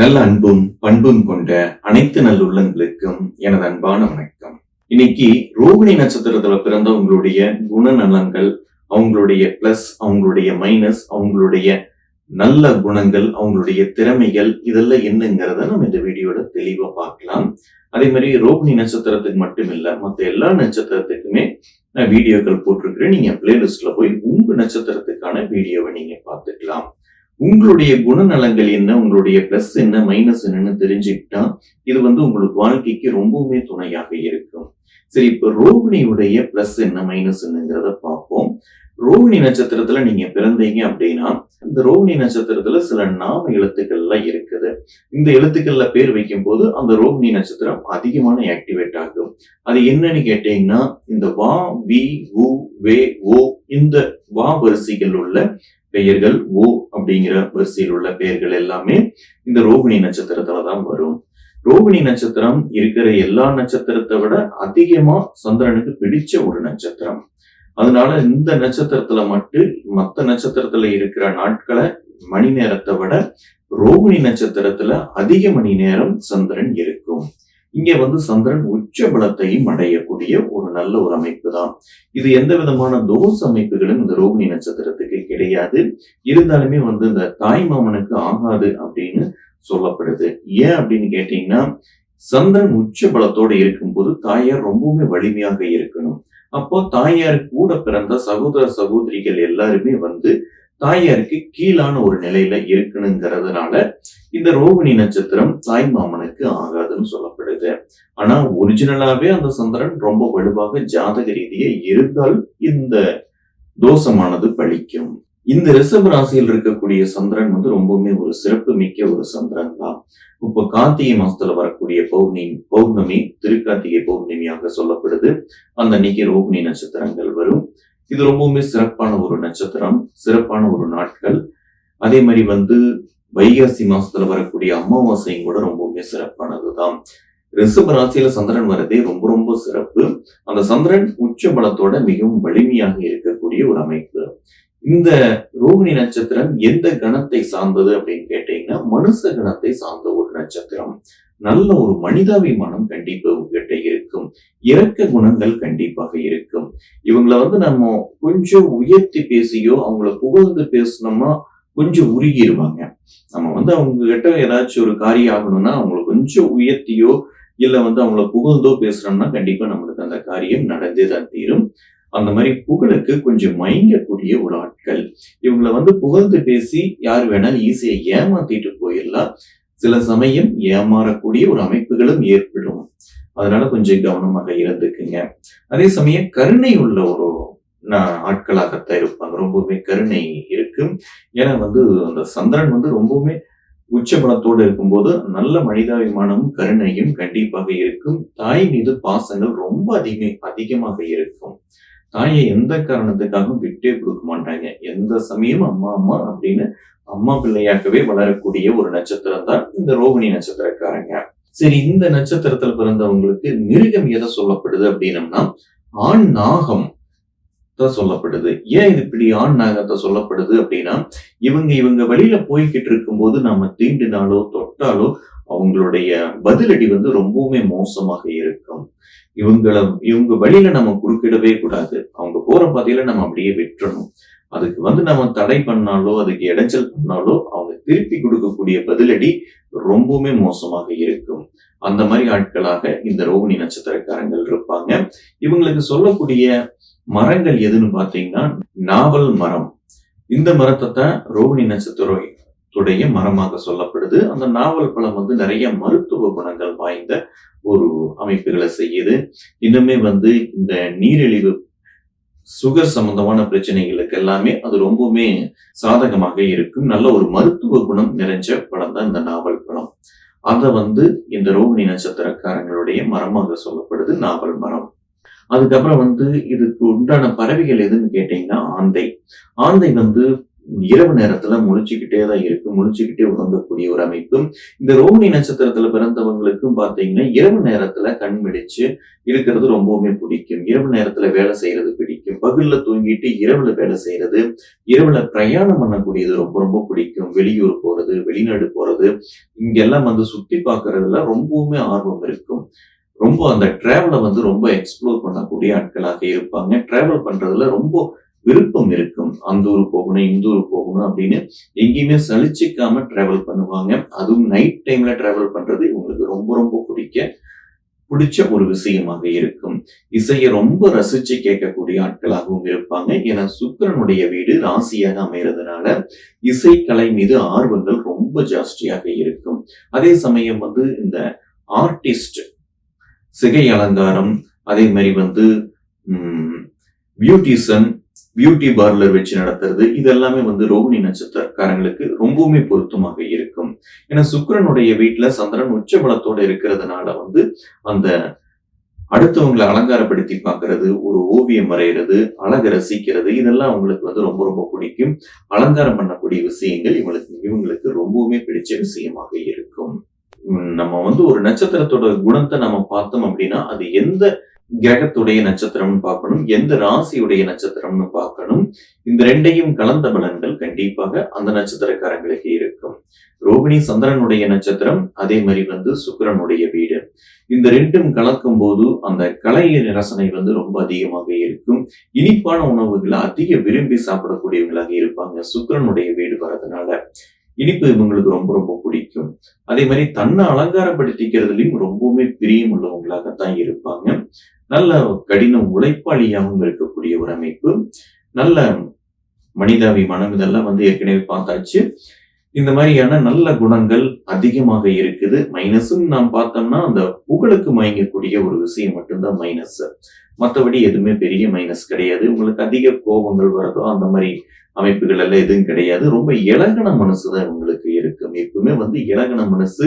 நல்ல அன்பும் பண்பும் கொண்ட அனைத்து நல்லுள்ளங்களுக்கும் எனது அன்பான வணக்கம். இன்னைக்கு ரோகிணி நட்சத்திரத்துல பிறந்தவங்களுடைய குணநலங்கள் அவங்களுடைய பிளஸ் அவங்களுடைய மைனஸ் அவங்களுடைய நல்ல குணங்கள் அவங்களுடைய திறமைகள் இதெல்லாம் என்னங்கிறத நம்ம இந்த வீடியோட தெளிவா பார்க்கலாம். அதே மாதிரி ரோகிணி நட்சத்திரத்துக்கு மட்டும் இல்ல மத்த எல்லா நட்சத்திரத்துக்குமே நான் வீடியோக்கள் போட்டிருக்கிறேன். நீங்க பிளேலிஸ்ட்ல போய் உங்க நட்சத்திரத்துக்கான வீடியோவை நீங்க பார்த்துக்கலாம். உங்களுடைய குணநலங்கள் என்ன? உங்களுடைய பிளஸ் என்ன மைனஸ் என்னன்னு தெரிஞ்சுக்கிட்டா இது வந்து உங்களுக்கு வாழ்க்கைக்கு ரொம்பவுமே துணையாக இருக்கும். சரி இப்ப ரோகிணியுடைய பிளஸ் என்ன மைனஸ் என்னங்கிறத பார்ப்போம். ரோகிணி நட்சத்திரத்துல நீங்க பிறந்தீங்க அப்படின்னா இந்த ரோகிணி நட்சத்திரத்துல சில நாம எழுத்துக்கள்லாம் இருக்குது. இந்த எழுத்துக்கள்ல பேர் வைக்கும் போது அந்த ரோகிணி நட்சத்திரம் அதிகமான ஆக்டிவேட் ஆகும். அது என்னன்னு கேட்டீங்கன்னா இந்த வா வி உ வே ஓ இந்த வா வரிசைகள் உள்ள பெயர்கள் ஓ அப்படிங்கிற வரிசையில் உள்ள பெயர்கள் எல்லாமே இந்த ரோகிணி நட்சத்திரத்துல தான் வரும். ரோகிணி நட்சத்திரம் இருக்கிற எல்லா நட்சத்திரத்தை விட அதிகமா சந்திரனுக்கு பிடிச்ச ஒரு நட்சத்திரம். அதனால இந்த நட்சத்திரத்துல மட்டும் மத்த நட்சத்திரத்துல இருக்கிற நாட்களை மணி நேரத்தை விட ரோகிணி நட்சத்திரத்துல அதிக மணி நேரம் சந்திரன் இருக்கும். இங்க வந்து சந்திரன் உச்ச பலத்தையும் அடையக்கூடிய ஒரு நல்ல ஒரு அமைப்பு தான். இது எந்த விதமான தோஷ அமைப்புகளும் இந்த ரோகிணி நட்சத்திரத்துக்கு கிடையாது. இருந்தாலுமே வந்து இந்த தாய் மாமனுக்கு ஆகாது அப்படின்னு சொல்லப்படுது. ஏன் அப்படின்னு கேட்டீங்கன்னா சந்திரன் உச்ச பலத்தோடு இருக்கும்போது தாயார் ரொம்பவுமே வலிமையாக இருக்கணும். அப்போ தாயார் கூட பிறந்த சகோதர சகோதரிகள் எல்லாருமே வந்து தாயாருக்கு கீழான ஒரு நிலையில இருக்கணுங்கிறதுனால இந்த ரோகிணி நட்சத்திரம் தாய் மாமனுக்கு ஆகாதுன்னு சொல்லப்படுது. ஆனா ஒரிஜினலாவே அந்த சந்திரன் ரொம்ப வலுவாக ஜாதக ரீதியா இருந்தால் இந்த தோஷமானது பழிக்கும் இந்த ரிஷப ராசியில் இருக்கக்கூடிய சந்திரன் வந்து ரொம்பவுமே ஒரு சிறப்பு மிக்க ஒரு சந்திரன் தான். இப்போ கார்த்திகை மாசத்துல வரக்கூடிய பௌர்ணமி பௌர்ணமி திருக்கார்த்திகை பௌர்ணமியாக சொல்லப்படுது. அந்த அன்னைக்கு ரோகிணி நட்சத்திரங்கள் வரும். இது ரொம்பவுமே சிறப்பான ஒரு நட்சத்திரம் சிறப்பான ஒரு நாட்கள். அதே மாதிரி வந்து வைகாசி மாசத்துல வரக்கூடிய அமாவாசையும் கூட ரொம்பவுமே சிறப்பானதுதான் ரிஷப ராசியில சந்திரன் வரதே ரொம்ப ரொம்ப சிறப்பு. அந்த சந்திரன் உச்ச பலத்தோட மிகவும் வலிமையாக இருக்கக்கூடிய ஒரு அமைப்பு. இந்த ரோகிணி நட்சத்திரம் எந்த கணத்தை சார்ந்தது அப்படின்னு கேட்டீங்கன்னா மனுஷ கணத்தை சார்ந்த ஒரு நட்சத்திரம். நல்ல ஒரு மனிதாபிமானம் கண்டிப்பா உங்ககிட்ட இருக்கும். இறக்க குணங்கள் கண்டிப்பாக இருக்கும். இவங்களை வந்து நம்ம கொஞ்சம் உயர்த்தி பேசியோ அவங்கள புகழ்ந்து பேசினோம்னா கொஞ்சம் உருகிடுவாங்க நம்ம வந்து அவங்க கிட்ட ஏதாச்சும் ஒரு காரியம் ஆகணும்னா அவங்கள கொஞ்சம் உயர்த்தியோ இல்ல வந்து அவங்கள புகழ்ந்தோ பேசுறோம்னா கண்டிப்பா நம்மளுக்கு அந்த காரியம் நடந்தே தான் தீரும். அந்த மாதிரி புகழுக்கு கொஞ்சம் மயங்கக்கூடிய ஒரு ஆட்கள். இவங்கள வந்து புகழ்ந்து பேசி யார் வேணாலும் ஈஸியா ஏமாத்திட்டு போயிடலாம். சில சமயம் ஏமாறக்கூடிய ஒரு அமைப்புகளும் ஏற்படும். அதனால கொஞ்சம் கவனமாக இருந்துக்குங்க. அதே சமயம் கருணை உள்ள ஒரு ஆட்களாகத்தான் இருப்பாங்க. ரொம்பவுமே கருணை இருக்கும் ஏன்னா வந்து அந்த சந்திரன் வந்து ரொம்பவுமே உச்சபலத்தோடு இருக்கும்போது நல்ல மனிதாபிமானமும் கருணையும் கண்டிப்பாக இருக்கும். தாய் மீது பாசங்கள் ரொம்ப அதிக அதிகமாக இருக்கும். தாயை எந்த காரணத்துக்காகவும் விட்டே கொடுக்க மாட்டாங்க. எந்த சமயம் அம்மா அம்மா அப்படின்னு அம்மா பிள்ளையாகவே வளரக்கூடிய ஒரு நட்சத்திரம் தான் இந்த ரோகிணி நட்சத்திரக்காரங்க. சரி இந்த நட்சத்திரத்துல பிறந்தவங்களுக்கு மிருகம் எதை சொல்லப்படுது அப்படின்னம்னா ஆண் நாகம் தான் சொல்லப்படுது. ஏன் இது இப்படி ஆண் நாகத்தை சொல்லப்படுது அப்படின்னா இவங்க இவங்க வழியில போய்கிட்டு இருக்கும்போது நாம தீண்டினாலோ தொட்டாலோ அவங்களுடைய பதிலடி வந்து ரொம்பவுமே மோசமாக இருக்கும். இவங்கள இவங்க வழியில நம்ம குறுக்கிடவே கூடாது. அவங்க போற பாதையில நம்ம அப்படியே விட்டுறணும். அதுக்கு வந்து நம்ம தடை பண்ணாலோ அதுக்கு இடைஞ்சல் பண்ணாலோ அவங்க திருப்பி கொடுக்கக்கூடிய பதிலடி ரொம்பவுமே மோசமாக இருக்கும். அந்த மாதிரி ஆட்களாக இந்த ரோகிணி நட்சத்திரக்காரங்கள் இருப்பாங்க. இவங்களுக்கு சொல்லக்கூடிய மரங்கள் எதுன்னு பாத்தீங்கன்னா நாவல் மரம். இந்த மரத்தை தான் ரோகிணி உடைய மரமாக சொல்லப்படுது. அந்த நாவல் பழம் வந்து நிறைய மருத்துவ குணங்கள் வாய்ந்த ஒரு அமைப்புகளை செய்யுது. இன்னுமே வந்து இந்த நீரிழிவு சுகர் சம்பந்தமான பிரச்சனைகளுக்கு எல்லாமே அது ரொம்பவுமே சாதகமாக இருக்கும். நல்ல ஒரு மருத்துவ குணம் நிறைஞ்ச படம் தான் இந்த நாவல் பழம். அதை வந்து இந்த ரோகிணி நட்சத்திரக்காரங்களுடைய மரமாக சொல்லப்படுது நாவல் மரம். அதுக்கப்புறம் வந்து இதுக்கு உண்டான பறவைகள் எதுன்னு கேட்டீங்கன்னா ஆந்தை. ஆந்தை வந்து இரவு நேரத்துல முழிச்சுக்கிட்டே தான் இருக்கு. முழிச்சுக்கிட்டே உறங்கக்கூடிய ஒரு அமைப்பு இந்த ரோகிணி நட்சத்திரத்துல பிறந்தவங்களுக்கும் பாத்தீங்கன்னா இரவு நேரத்துல கண் மிடிச்சு இருக்கிறது ரொம்பவுமே பிடிக்கும். இரவு நேரத்துல வேலை செய்யறது பிடிக்கும். பகல்ல தூங்கிட்டு இரவுல வேலை செய்யறது இரவுல பிரயாணம் பண்ணக்கூடியது ரொம்ப ரொம்ப பிடிக்கும். வெளியூர் போறது வெளிநாடு போறது இங்கெல்லாம் வந்து சுத்தி பாக்குறதுல ரொம்பவுமே ஆர்வம் இருக்கும். ரொம்ப அந்த டிராவலை வந்து ரொம்ப எக்ஸ்ப்ளோர் பண்ணக்கூடிய ஆட்களாக இருப்பாங்க. டிராவல் பண்றதுல ரொம்ப விருப்பம் இருக்கும். அந்த ஊர் போகணும் இந்த ஊர் போகணும் அப்படின்னு எங்கேயுமே சலிச்சிக்காம டிராவல் பண்ணுவாங்க. அதுவும் நைட் டைம்ல டிராவல் பண்றது இவங்களுக்கு ரொம்ப ரொம்ப பிடிக்க பிடிச்ச ஒரு விஷயமாக இருக்கும். இசையை ரொம்ப ரசிச்சு கேட்கக்கூடிய ஆட்களாகவும் இருப்பாங்க. ஏன்னா சுக்கிரனுடைய வீடு ராசியாக அமைகிறதுனால இசைக்கலை மீது ஆர்வங்கள் ரொம்ப ஜாஸ்தியாக இருக்கும். அதே சமயம் வந்து இந்த ஆர்டிஸ்ட் சிகை அலங்காரம் அதே மாதிரி வந்து பியூட்டிசன் பியூட்டி பார்லர் வச்சு நடத்துறது இது எல்லாமே வந்து ரோகிணி நட்சத்திரக்காரங்களுக்கு ரொம்பவுமே பொருத்தமாக இருக்கும். ஏன்னா சுக்கரனுடைய வீட்டுல சந்திரன் உச்ச பலத்தோட இருக்கிறதுனால வந்து அந்த அடுத்தவங்களை அலங்காரப்படுத்தி பார்க்கறது ஒரு ஓவியம் வரைகிறது அழக ரசிக்கிறது இதெல்லாம் அவங்களுக்கு வந்து ரொம்ப ரொம்ப பிடிக்கும். அலங்காரம் பண்ணக்கூடிய விஷயங்கள் இவங்களுக்கு இவங்களுக்கு ரொம்பவுமே பிடிச்ச விஷயமாக இருக்கும். நம்ம வந்து ஒரு நட்சத்திரத்தோட குணத்தை நம்ம பார்த்தோம் அப்படின்னா அது எந்த கிரகத்துடைய நட்சத்திரம்னு பார்க்கணும் எந்த ராசியுடைய நட்சத்திரம்னு பார்க்கணும். இந்த ரெண்டையும் கலந்த பலன்கள் கண்டிப்பாக அந்த நட்சத்திரக்காரங்களுக்கு இருக்கும். ரோகிணி சந்திரனுடைய நட்சத்திரம் அதே மாதிரி வந்து சுக்கரனுடைய வீடு. இந்த ரெண்டும் கலக்கும் போது அந்த கலை ரசனை வந்து ரொம்ப அதிகமாக இருக்கும். இனிப்பான உணவுகளை அதிக விரும்பி சாப்பிடக்கூடியவங்களாக இருப்பாங்க சுக்கரனுடைய வீடு வரதுனால இனிப்பு இவங்களுக்கு ரொம்ப ரொம்ப பிடிக்கும். அதே மாதிரி தன்னை அலங்காரப்படுத்திக்கிறதுலையும் ரொம்பவுமே பிரியம் உள்ளவங்களாகத்தான் இருப்பாங்க. நல்ல கடின உழைப்பாளியாகவும் இருக்கக்கூடிய ஒரு அமைப்பு. நல்ல மனிதாபிமானம் இதெல்லாம் வந்து ஏற்கனவே பார்த்தாச்சு. இந்த மாதிரியான நல்ல குணங்கள் அதிகமாக இருக்குது. மைனஸும் நாம் பார்த்தோம்னா அந்த புகழுக்கு மயங்கக்கூடிய ஒரு விஷயம் மட்டும்தான் மைனஸ் மற்றபடி எதுவுமே பெரிய மைனஸ் கிடையாது. உங்களுக்கு அதிக கோபங்கள் வரதோ அந்த மாதிரி அமைப்புகள் எல்லாம் எதுவும் கிடையாது. ரொம்ப இலகன மனசு தான் உங்களுக்கு இருக்கும். எப்பவுமே வந்து இலகன மனசு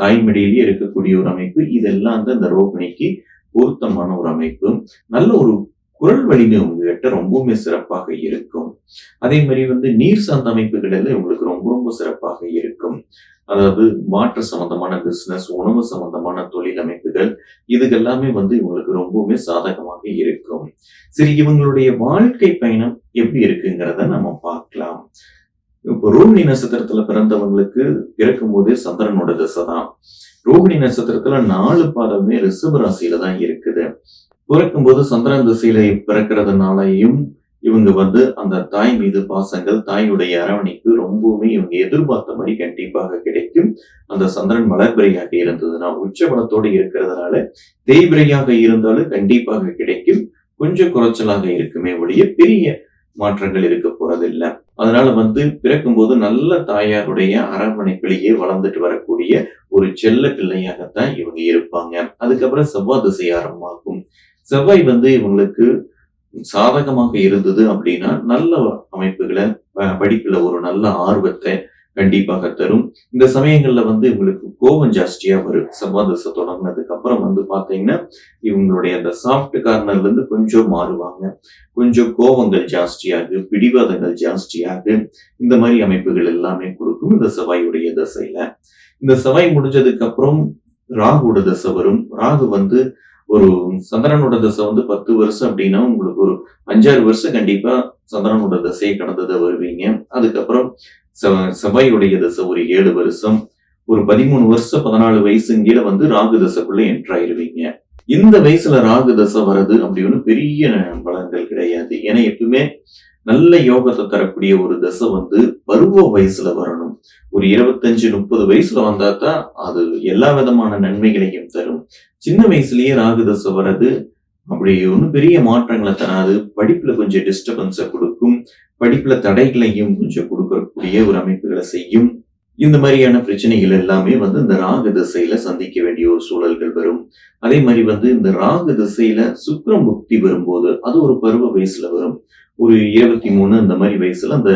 தாய்மடியிலேயே இருக்கக்கூடிய ஒரு அமைப்பு. இதெல்லாம் வந்து அந்த ரோகிணிக்கு பொருத்தமான ஒரு அமைப்பு. நல்ல ஒரு குரல் வலிமை உங்ககிட்ட ரொம்பவுமே சிறப்பாக இருக்கும். அதே மாதிரி வந்து நீர் சார்ந்த அமைப்புகள் எல்லாம் உங்களுக்கு ரொம்ப ரொம்ப சிறப்பாக இருக்கும். அதாவது மாற்று சம்பந்தமான பிசினஸ் உணவு சம்பந்தமான தொழில் அமைப்புகள் இதுக்கெல்லாமே வந்து இவங்களுக்கு ரொம்பவுமே சாதகமாக இருக்கும். சரி இவங்களுடைய வாழ்க்கை பயணம் எப்படி இருக்குங்கிறத நம்ம பார்க்கலாம். இப்போ ரோகிணி நட்சத்திரத்துல பிறந்தவங்களுக்கு பிறக்கும் போதே சந்திரனோட திசை தான். ரோகிணி நட்சத்திரத்துல நாலு பாதமே ரிஷப ராசியில தான் இருக்குது. பிறக்கும் போது சந்திரன் திசையில பிறக்கிறதுனாலையும் இவங்க வந்து அந்த தாய் மீது பாசங்கள் தாயுடைய அரவணைப்பு ரொம்பவுமே இவங்க எதிர்பார்த்த மாதிரி கண்டிப்பாக கிடைக்கும். அந்த சந்திரன் மலர்பிரையாக இருந்ததுன்னா உச்ச பலத்தோடு இருக்கிறதுனால தேய்பிரையாக இருந்தாலும் கண்டிப்பாக கிடைக்கும். கொஞ்சம் குறைச்சலாக இருக்குமே ஒழிய பெரிய மாற்றங்கள் இருக்க போறதில்லை. அதனால வந்து பிறக்கும்போது நல்ல தாயாருடைய அரவணைப்பிலேயே வளர்ந்துட்டு வரக்கூடிய ஒரு செல்ல பிள்ளையாகத்தான் இவங்க இருப்பாங்க. அதுக்கப்புறம் செவ்வாய் திசை ஆரம்பமாகும். செவ்வாய் வந்து இவங்களுக்கு சாதகமாக இருந்தது அப்படின்னா நல்ல அமைப்புகளை படிப்புல ஒரு நல்ல ஆர்வத்தை கண்டிப்பாக தரும். இந்த சமயங்கள்ல வந்து இவங்களுக்கு கோபம் ஜாஸ்தியா வரும். செவ்வாய் தொடங்கினதுக்கு அப்புறம் வந்து பாத்தீங்கன்னா இவங்களுடைய அந்த சாஃப்ட் கார்னர்ல இருந்து கொஞ்சம் மாறுவாங்க. கொஞ்சம் கோபங்கள் ஜாஸ்தியாகு பிடிவாதங்கள் ஜாஸ்தியாகு. இந்த மாதிரி அமைப்புகள் எல்லாமே கொடுக்கும் இந்த செவ்வாயுடைய தசையில. இந்த செவ்வாய் முடிஞ்சதுக்கு அப்புறம் ராகுவோட தசை வரும். ராகு வந்து ஒரு சந்திரனோட தசை வந்து பத்து வருஷம் அப்படின்னா உங்களுக்கு ஒரு அஞ்சாறு வருஷம் கண்டிப்பா சந்திரனோட தசையை கடந்ததை வருவீங்க. அதுக்கப்புறம் செவ- செவ்வாயுடைய தசை ஒரு ஏழு வருஷம். ஒரு பதிமூணு வருஷம் பதினாலு வயசுங்கிற வந்து ராகு தசைக்குள்ள என்ட்ரு ஆயிருவீங்க. இந்த வயசுல ராகு தசை வர்றது அப்படின்னு பெரிய பலன்கள் கிடையாது. ஏன்னா எப்பவுமே நல்ல யோகத்தை தரக்கூடிய ஒரு தசை வந்து பருவ வயசுல வரணும். ஒரு இருபத்தஞ்சு முப்பது வயசுல வந்தா தான் அது எல்லா விதமான நன்மைகளையும் தரும். சின்ன வயசுலயே ராகு தசை வர்றது அப்படி ஒன்றும் பெரிய மாற்றங்களை தராது. படிப்பில் கொஞ்சம் டிஸ்டர்பன்ஸை கொடுக்கும். படிப்புல தடைகளையும் கொஞ்சம் கொடுக்கக்கூடிய ஒரு அமைப்புகளை செய்யும். இந்த மாதிரியான பிரச்சனைகள் எல்லாமே வந்து இந்த ராகு திசையில சந்திக்க வேண்டிய ஒரு சூழல்கள் வரும். அதே மாதிரி வந்து இந்த ராகு திசையில சுக்கிரம் புக்தி வரும்போது அது ஒரு பருவ வயசுல வரும். ஒரு இருபத்தி மூணு இந்த மாதிரி வயசுல அந்த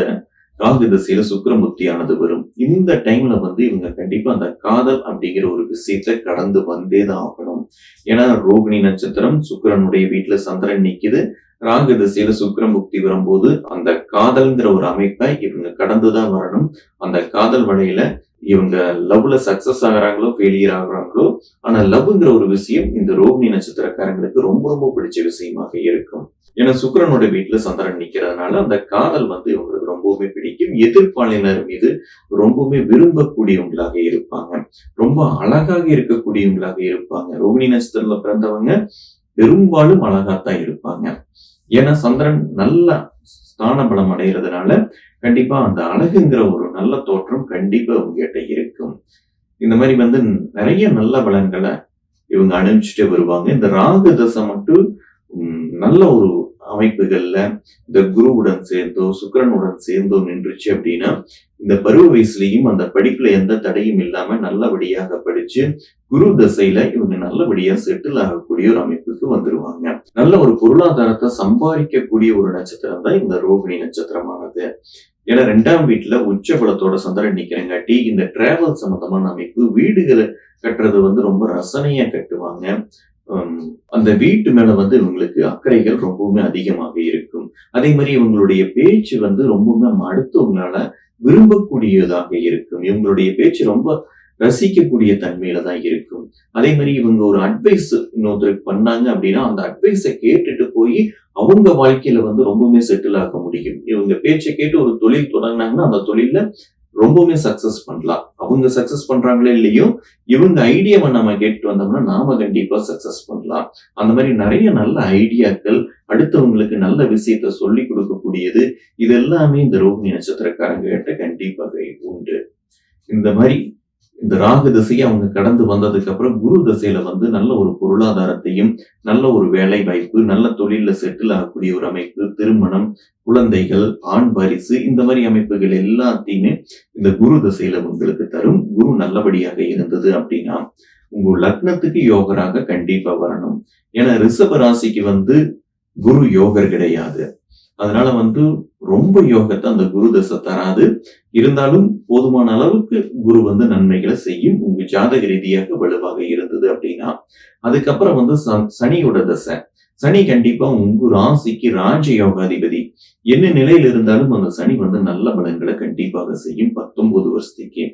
ராகு திசையில சுக்கரமுத்தியானது வரும். இந்த டைம்ல வந்து இவங்க கண்டிப்பா அந்த காதல் அப்படிங்கிற ஒரு விஷயத்த கடந்து வந்தே தான் ஆகணும். ஏன்னா ரோகிணி நட்சத்திரம் சுக்கிரனுடைய வீட்டுல சந்திரன் நிக்குது. ராகு திசையில சுக்கரமுக்தி வரும்போது அந்த காதல்ங்கிற ஒரு அமைப்பை இவங்க கடந்துதான் வரணும். அந்த காதல் வழியில இவங்க லவ்ல சக்சஸ் ஆகுறாங்களோ ஃபெயிலியர் ஆகுறாங்களோ ஆனா லவ்ங்கிற ஒரு விஷயம் இந்த ரோகிணி நட்சத்திரக்காரங்களுக்கு ரொம்ப ரொம்ப பிடிச்ச விஷயமாக இருக்கும். ஏன்னா சுக்கரனோட வீட்டுல சந்திரன் நிக்கிறதுனால அந்த காதல் வந்து இவங்களுக்கு ரொம்பவுமே பிடிக்கும். எதிர்ப்பாளினர் மீது ரொம்பவுமே விரும்பக்கூடியவங்களாக இருப்பாங்க. ரொம்ப அழகாக இருக்கக்கூடியவங்களாக இருப்பாங்க. ரோகிணி நட்சத்திரத்துல பிறந்தவங்க பெரும்பாலும் அழகாத்தான் இருப்பாங்க. ஏன்னா சந்திரன் நல்ல ஸ்தான பலம் அடைகிறதுனால கண்டிப்பா அந்த அழகுங்கிற ஒரு நல்ல தோற்றம் கண்டிப்பா உங்ககிட்ட இருக்கும். இந்த மாதிரி வந்து நிறைய நல்ல பலன்களை இவங்க அனுப்பிச்சுட்டே வருவாங்க. இந்த ராகு தசை மட்டும் நல்ல ஒரு அமைப்புகள்ல இந்த குருவுடன் சேர்ந்தோ சுக்கிரனுடன் சேர்ந்தோ நின்றுச்சு அப்படின்னா இந்த பருவ வயசுலயும் அந்த படிப்புல எந்த தடையும் இல்லாம நல்லபடியாக படிச்சு குரு தசையில இவங்க நல்லபடியா செட்டில் ஆகக்கூடிய ஒரு அமைப்புக்கு வந்துருவாங்க. நல்ல ஒரு பொருளாதாரத்தை சம்பாதிக்கக்கூடிய ஒரு நட்சத்திரம் தான் இந்த ரோகிணி நட்சத்திரமானது. ஏன்னா ரெண்டாம் வீட்டுல உச்ச பலத்தோட சந்திரன் நிக்கிறங்காட்டி இந்த டிராவல் சம்பந்தமான அமைப்பு வீடுகளை கட்டுறது வந்து ரொம்ப ரசனையா கட்டுவாங்க. அந்த வீட்டு மேல வந்து இவங்களுக்கு அக்கறைகள் ரொம்பவுமே அதிகமாக இருக்கும். அதே மாதிரி இவங்களுடைய பேச்சு வந்து ரொம்பவுமே நம்ம அடுத்தவங்களால விரும்பக்கூடியதாக இருக்கும். இவங்களுடைய பேச்சு ரொம்ப ரசிக்கக்கூடிய தன்மையில தான் இருக்கும். அதே மாதிரி இவங்க ஒரு அட்வைஸ் இன்னொருத்தருக்கு பண்ணாங்க அப்படின்னா அந்த அட்வைஸை கேட்டுட்டு போய் அவங்க வாழ்க்கையில வந்து ரொம்பவுமே செட்டில் ஆக முடியும். இவங்க பேச்சை கேட்டு ஒரு தொழில் தொடங்கினாங்கன்னா அந்த தொழில ரொம்பவுமே சக்சஸ் பண்ணலாம். அவங்க சக்சஸ் பண்றாங்களே இல்லையோ இவங்க ஐடியாவை நம்ம கேட்டு வந்தோம்னா நாம கண்டிப்பா சக்சஸ் பண்ணலாம். அந்த மாதிரி நிறைய நல்ல ஐடியாக்கள் அடுத்தவங்களுக்கு நல்ல விஷயத்த சொல்லி கொடுக்கக்கூடியது இது எல்லாமே இந்த ரோஹிணி நட்சத்திரக்காரங்க கிட்ட கண்டிப்பாக உண்டு. இந்த மாதிரி இந்த ராகு திசையை அவங்க கடந்து வந்ததுக்கு அப்புறம் குரு திசையில வந்து நல்ல ஒரு பொருளாதாரத்தையும் நல்ல ஒரு வேலை வாய்ப்பு நல்ல தொழில செட்டில் ஆகக்கூடிய ஒரு அமைப்பு திருமணம் குழந்தைகள் ஆண் வாரிசு இந்த மாதிரி அமைப்புகள் எல்லாத்தையுமே இந்த குரு திசையில உங்களுக்கு தரும். குரு நல்லபடியாக இருந்தது அப்படின்னா உங்க லக்னத்துக்கு யோகராக கண்டிப்பா வரணும். ஏன்னா ரிஷப ராசிக்கு வந்து குரு யோகர் கிடையாது. அதனால வந்து ரொம்ப யோகத்தை அந்த குரு தசை தராது. இருந்தாலும் போதுமான அளவுக்கு குரு வந்து நன்மைகளை செய்யும். உங்க ஜாதக ரீதியாக வலுவாக இருந்தது அப்படின்னா அதுக்கப்புறம் வந்து சனியோட தசை. சனி கண்டிப்பா உங்க ராசிக்கு ராஜ யோகாதிபதி. என்ன நிலையில இருந்தாலும் அந்த சனி வந்து நல்ல பலன்களை கண்டிப்பாக செய்யும் பத்தொன்பது வருஷத்துக்கு.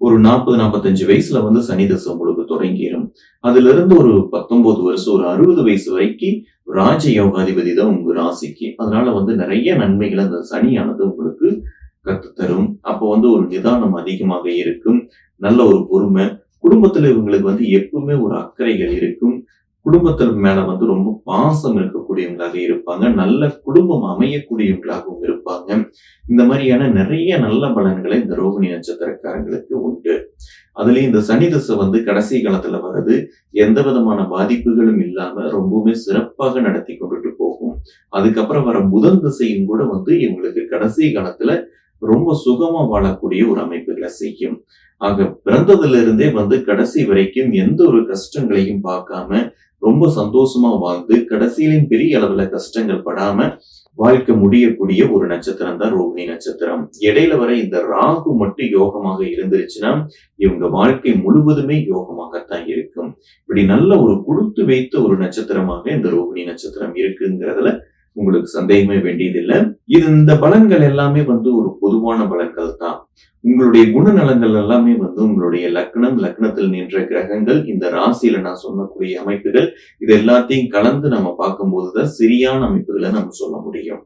ஒரு நாற்பது நாற்பத்தஞ்சு வயசுல வந்து சனி தசை உங்களுக்கு தொடங்கிடும் அதுல இருந்து ஒரு பத்தொன்பது வருஷம் ஒரு அறுபது வயசு வரைக்கும் ராஜ யோகாதிபதி தான் உங்க ராசிக்கு. அதனால வந்து நிறைய நன்மைகளை அந்த சனியானது உங்களுக்கு கத்துத்தரும். அப்போ வந்து ஒரு நிதானம் அதிகமாக இருக்கும். நல்ல ஒரு பொறுமை. குடும்பத்துல இவங்களுக்கு வந்து எப்பவுமே ஒரு அக்கறைகள் இருக்கும். குடும்பத்தின் மேல வந்து ரொம்ப பாசம் இருக்கக்கூடியவங்களாக இருப்பாங்க. நல்ல குடும்பம் அமையக்கூடியவங்களாகவும் இருப்பாங்க. இந்த மாதிரியான நிறைய நல்ல பலன்களை இந்த ரோகிணி நட்சத்திரக்காரங்களுக்கு உண்டு. அதுலயும் இந்த சனி தசை வந்து கடைசி காலத்துல வர்றது எந்த விதமான பாதிப்புகளும் இல்லாம ரொம்பவுமே சிறப்பாக நடத்தி கொண்டுட்டு போகும். அதுக்கப்புறம் வர புதன் திசையும் கூட வந்து இவங்களுக்கு கடைசி காலத்துல ரொம்ப சுகமா வாழக்கூடிய ஒரு அமைப்புகளை செய்யும். ஆக பிறந்ததுல இருந்தே வந்து கடைசி வரைக்கும் எந்த ஒரு கஷ்டங்களையும் பார்க்காம ரொம்ப சந்தோஷமா வாழ்ந்து கடைசியிலும் பெரிய அளவுல கஷ்டங்கள் படாம வாழ்க்கை முடியக்கூடிய ஒரு நட்சத்திரம் தான் ரோகிணி நட்சத்திரம். இடையில வர இந்த ராகு மட்டும் யோகமாக இருந்துருச்சுன்னா இவங்க வாழ்க்கை முழுவதுமே யோகமாகத்தான் இருக்கும். இப்படி நல்ல ஒரு கொடுத்து வைத்த ஒரு நட்சத்திரமாக இந்த ரோகிணி நட்சத்திரம் இருக்குங்கிறதுல உங்களுக்கு சந்தேகமே வேண்டியதில்லை. இது இந்த பலன்கள் எல்லாமே வந்து ஒரு பொதுவான பலன்கள் தான் உங்களுடைய குணநலங்கள் எல்லாமே வந்து உங்களுடைய லக்னம் லக்னத்தில் நின்ற கிரகங்கள் இந்த ராசியில நான் சொல்லக்கூடிய அமைப்புகள் இது எல்லாத்தையும் கலந்து நம்ம பார்க்கும்போதுதான் சரியான அமைப்புகளை நம்ம சொல்ல முடியும்.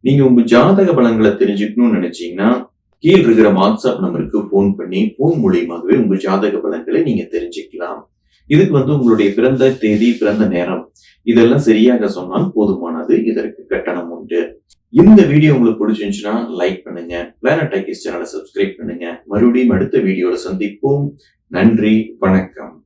நீங்க உங்க ஜாதக பலங்களை தெரிஞ்சுக்கணும்னு நினைச்சீங்கன்னா கீழ் இருக்கிற வாட்ஸ்அப் நம்பருக்கு போன் பண்ணி போன் மூலியமாகவே உங்க ஜாதக பலன்களை நீங்க தெரிஞ்சுக்கலாம். இதுக்கு வந்து உங்களுடைய பிறந்த தேதி பிறந்த நேரம் இதெல்லாம் சரியாக சொன்னால் போதுமானது இதற்கு கட்டணம் உண்டு. இந்த வீடியோ உங்களுக்கு பிடிச்சிருந்துச்சுன்னா லைக் பண்ணுங்க. பிளானட் டைக்கிஸ் சேனலை சப்ஸ்கிரைப் பண்ணுங்க. மறுபடியும் அடுத்த வீடியோவில் சந்திப்போம். நன்றி வணக்கம்.